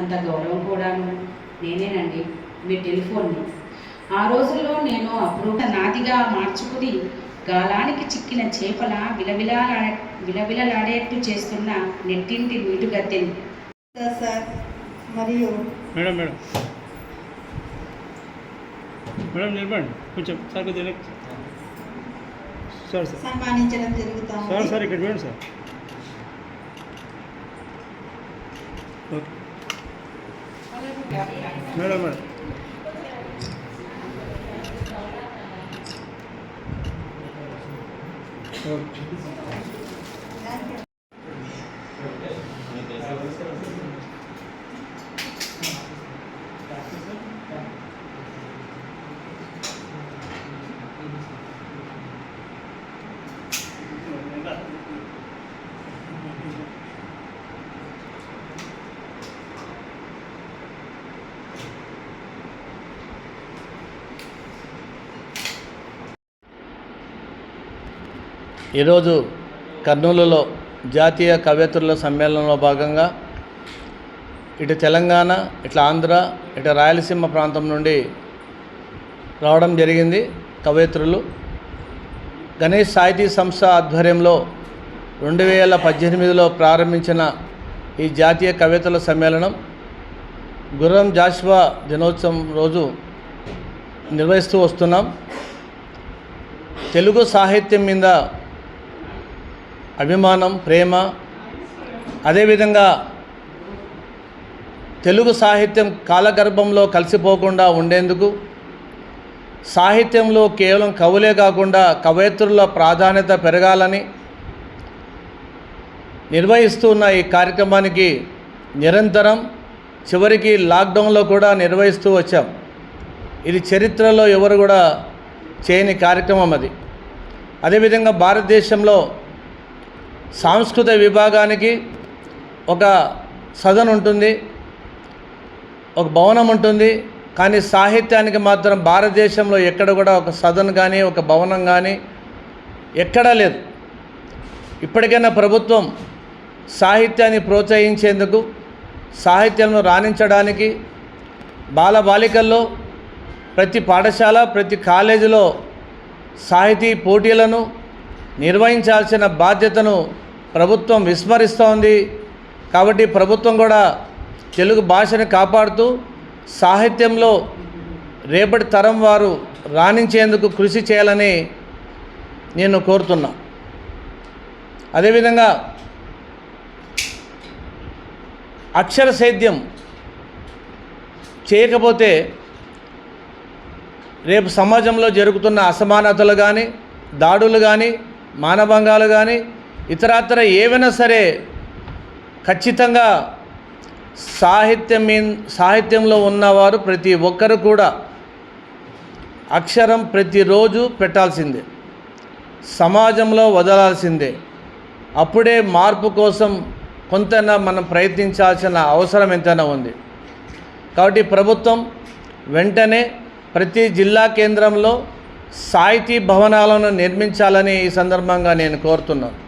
అంత గౌరవం కూడాను నేనేనండి మీ టెలిఫోన్ని. ఆ రోజుల్లో నేను అప్రూవ నాదిగా మార్చుకుని గాలానికి చిక్కిన చేపల విలవిలాడా విలవిలలాడేట్టు చేస్తున్న నెట్టింటి నీటుగత్తెని సార్ సార్ మరియు మేడం మేడం. మేడం నిలబడండి. కొంచెం సార్. సార్ సార్ సన్మానించడం జరుగుతా సార్ సార్ ఇక్కడ చూడండి సార్. ఓకే మేడం మేడం ఈరోజు కర్నూలులో జాతీయ కవయిత్రుల సమ్మేళనంలో భాగంగా ఇటు తెలంగాణ ఇట్లా ఆంధ్ర ఇటు రాయలసీమ ప్రాంతం నుండి రావడం జరిగింది కవయిత్రులు. గణేష్ సాహితీ సంస్థ ఆధ్వర్యంలో రెండు వేల పద్దెనిమిదిలో ప్రారంభించిన ఈ జాతీయ కవితల సమ్మేళనం గుర్రం జాషువా దినోత్సవం రోజు నిర్వహిస్తూ వస్తున్నాం. తెలుగు సాహిత్యం మీద అభిమానం ప్రేమ అదేవిధంగా తెలుగు సాహిత్యం కాలగర్భంలో కలిసిపోకుండా ఉండేందుకు సాహిత్యంలో కేవలం కవులే కాకుండా కవయిత్రుల ప్రాధాన్యత పెరగాలని నిర్వహిస్తున్న ఈ కార్యక్రమానికి నిరంతరం చివరికి లాక్డౌన్లో కూడా నిర్వహిస్తూ వచ్చాం. ఇది చరిత్రలో ఎవరు కూడా చేయని కార్యక్రమం అది. అదేవిధంగా భారతదేశంలో సాంస్కృత విభాగానికి ఒక సదన్ ఉంటుంది ఒక భవనం ఉంటుంది కానీ సాహిత్యానికి మాత్రం భారతదేశంలో ఎక్కడ కూడా ఒక సదన్ కానీ ఒక భవనం కానీ ఎక్కడా లేదు. ఇప్పటికైనా ప్రభుత్వం సాహిత్యాన్ని ప్రోత్సహించేందుకు సాహిత్యంలో రాణించడానికి బాలబాలికల్లో ప్రతి పాఠశాల ప్రతి కాలేజీలో సాహితీ పోటీలను నిర్వహించాల్సిన బాధ్యతను ప్రభుత్వం విస్మరిస్తోంది. కాబట్టి ప్రభుత్వం కూడా తెలుగు భాషను కాపాడుతూ సాహిత్యంలో రేపటి తరం వారు రాణించేందుకు కృషి చేయాలని నేను కోరుతున్నా. అదేవిధంగా అక్షర సేద్యం చేయకపోతే రేపు సమాజంలో జరుగుతున్న అసమానతలు కానీ దాడులు కానీ మానభంగాలు కానీ ఇతరత్ర ఏవైనా సరే ఖచ్చితంగా సాహిత్యం మీ సాహిత్యంలో ఉన్నవారు ప్రతి ఒక్కరు కూడా అక్షరం ప్రతిరోజు పెట్టాల్సిందే. సమాజంలో వదలాల్సిందే. అప్పుడే మార్పు కోసం కొంతైనా మనం ప్రయత్నించాల్సిన అవసరం ఎంతైనా ఉంది. కాబట్టి ప్రభుత్వం వెంటనే ప్రతి జిల్లా కేంద్రంలో సాహితీ భవనాలను నిర్మించాలని ఈ సందర్భంగా నేను కోరుతున్నాను.